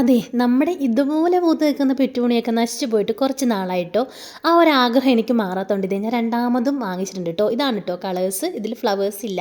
അതെ നമ്മുടെ ഇതുപോലെ പൂത്ത് നിൽക്കുന്ന പെറ്റൂണിയൊക്കെ നശിച്ചു പോയിട്ട് കുറച്ച് നാളായിട്ടോ. ആ ഒരു ആഗ്രഹം എനിക്ക് മാറാത്തോണ്ട് ഇത് ഞാൻ രണ്ടാമതും വാങ്ങിച്ചിട്ടുണ്ട് കേട്ടോ ഇതാണ് കേട്ടോ കളേഴ്സ് ഇതിൽ ഫ്ലവേഴ്സ് ഇല്ല.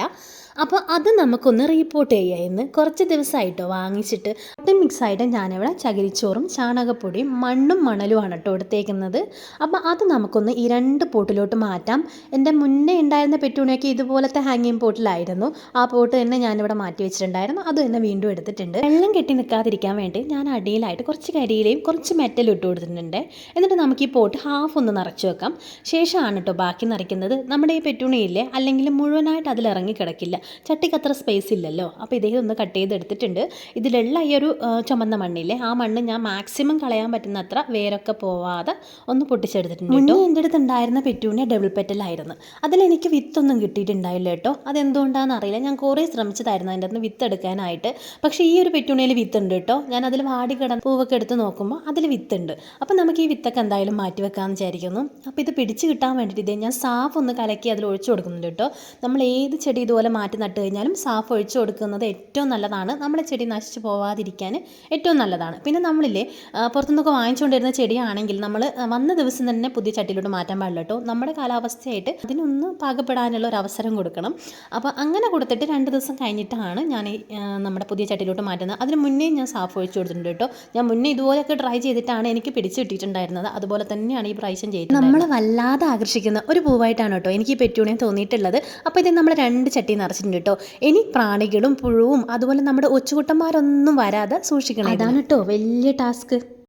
അപ്പോൾ അത് നമുക്കൊന്ന് റീപ്പോർട്ട് ചെയ്യാമെന്ന് കുറച്ച് ദിവസമായിട്ടോ വാങ്ങിച്ചിട്ട്. ഒട്ടും മിക്സ് ആയിട്ട് ഞാനിവിടെ ചകിരിച്ചോറും ചാണകപ്പൊടിയും മണ്ണും മണലുമാണ് കേട്ടോ എടുത്തേക്കുന്നത്. അപ്പോൾ അത് നമുക്കൊന്ന് ഈ രണ്ട് പോട്ടിലോട്ട് മാറ്റാം. എന്റെ മുന്നേ ഉണ്ടായിരുന്ന പെറ്റുണിയൊക്കെ ഇതുപോലത്തെ ഹാങ്ങിങ് പോട്ടിലായിരുന്നു. ആ പോട്ട് തന്നെ ഞാനിവിടെ മാറ്റി വെച്ചിട്ടുണ്ടായിരുന്നു. അത് തന്നെ വീണ്ടും എടുത്തിട്ടുണ്ട്. വെള്ളം കെട്ടി നിൽക്കാതിരിക്കാൻ വേണ്ടി ഞാൻ അടിയിലായിട്ട് കുറച്ച് കരിയിലയും കുറച്ച് മെറ്റലും ഇട്ട് കൊടുത്തിട്ടുണ്ട്. എന്നിട്ട് നമുക്ക് ഈ പോട്ട് ഹാഫ് ഒന്ന് നിറച്ച് വെക്കാം. ശേഷമാണ് കേട്ടോ ബാക്കി നിറയ്ക്കുന്നത്. നമ്മുടെ ഈ പെറ്റുണിയില്ലേ അല്ലെങ്കിൽ മുഴുവനായിട്ട് അതിലിറങ്ങി കിടക്കില്ല. ചട്ടിക്ക് അത്ര സ്പേസ് ഇല്ലല്ലോ. അപ്പോൾ ഇദ്ദേഹം ഒന്ന് കട്ട് ചെയ്തെടുത്തിട്ടുണ്ട്. ഇതിലുള്ള ഈ ഒരു ചുമന്ന മണ്ണില്ലേ? ആ മണ്ണ് ഞാൻ മാക്സിമം കളയാൻ പറ്റുന്നത്ര വേരൊക്കെ പോവാതെ ഒന്ന് പൊട്ടിച്ചെടുത്തിട്ടുണ്ട് കേട്ടോ എന്റെ അടുത്ത് ഉണ്ടായിരുന്ന പെറ്റൂണിയ ഡബിൾ പെറ്റലായിരുന്നു അതിലെനിക്ക് വിത്തൊന്നും കിട്ടിയിട്ടുണ്ടായില്ല കേട്ടോ അതെന്തുകൊണ്ടാണെന്ന് അറിയില്ല. ഞാൻ കുറേ ശ്രമിച്ചതായിരുന്നു അതിന്റെ അകത്ത് വിത്ത് എടുക്കാനായിട്ട്. പക്ഷേ ഈ ഒരു പെറ്റൂണിയിൽ വിത്തുണ്ട് കേട്ടോ ഞാൻ അതിൽ വാടി കിടന്ന പൂവൊക്കെ എടുത്ത് നോക്കുമ്പോൾ അതിൽ വിത്തുണ്ട്. അപ്പോൾ നമുക്ക് ഈ വിത്തൊക്കെ എന്തായാലും മാറ്റി വെക്കാമെന്ന് വിചാരിക്കുന്നു. അപ്പോൾ ഇത് പിടിച്ച് കിട്ടാൻ വേണ്ടിയിട്ട് ഇതേ ഞാൻ സാഫ് ഒന്ന് കലക്കി അതിൽ ഒഴിച്ചു കൊടുക്കുന്നുണ്ട് കേട്ടോ. നമ്മൾ ഏത് ചെടി ഇതുപോലെ മാറ്റി നട്ട് കഴിഞ്ഞാലും സാഫ് ഒഴിച്ചു കൊടുക്കുന്നത് ഏറ്റവും നല്ലതാണ്. നമ്മുടെ ചെടി നശിച്ചു പോവാതിരിക്കാൻ ഏറ്റവും നല്ലതാണ്. പിന്നെ നമ്മളില്ലേ പുറത്തുനിന്നൊക്കെ വാങ്ങിച്ചുകൊണ്ടിരുന്ന ചെടിയാണെങ്കിൽ നമ്മൾ വന്ന ദിവസം തന്നെ പുതിയ ചട്ടിയിലോട്ട് മാറ്റാൻ പാടില്ല കേട്ടോ. നമ്മുടെ കാലാവസ്ഥയായിട്ട് അതിനൊന്ന് പാകപ്പെടാനുള്ള ഒരു അവസരം കൊടുക്കണം. അപ്പോൾ അങ്ങനെ കൊടുത്തിട്ട് രണ്ട് ദിവസം കഴിഞ്ഞിട്ടാണ് ഞാൻ നമ്മുടെ പുതിയ ചട്ടിയിലോട്ട് മാറ്റുന്നത്. അതിന് മുന്നേ ഞാൻ സാഫ് ഒഴിച്ചു കൊടുത്തിട്ടുണ്ട് കേട്ടോ. ഞാൻ മുന്നേ ഇതുപോലെയൊക്കെ ട്രൈ ചെയ്തിട്ടാണ് എനിക്ക് പിടിച്ചു കിട്ടിയിട്ടുണ്ടായിരുന്നത്. അതുപോലെ തന്നെയാണ് ഈ പ്രാവശ്യം ചെയ്തത് നമ്മളെ വല്ലാതെ ആകർഷിക്കുന്ന ഒരു പൂവായിട്ടാണ് കേട്ടോ എനിക്ക് ഈ തോന്നിയിട്ടുള്ളത്. അപ്പോൾ ഇത് നമ്മൾ രണ്ട് ചട്ടി നിറച്ചിട്ടുണ്ട് കേട്ടോ. ഇനി പ്രാണികളും പുഴുവും അതുപോലെ നമ്മുടെ ഒച്ചുകുട്ടന്മാരൊന്നും വരാതെ സൂക്ഷിക്കണം അതാണ് കേട്ടോ വലിയ ടാസ്ക്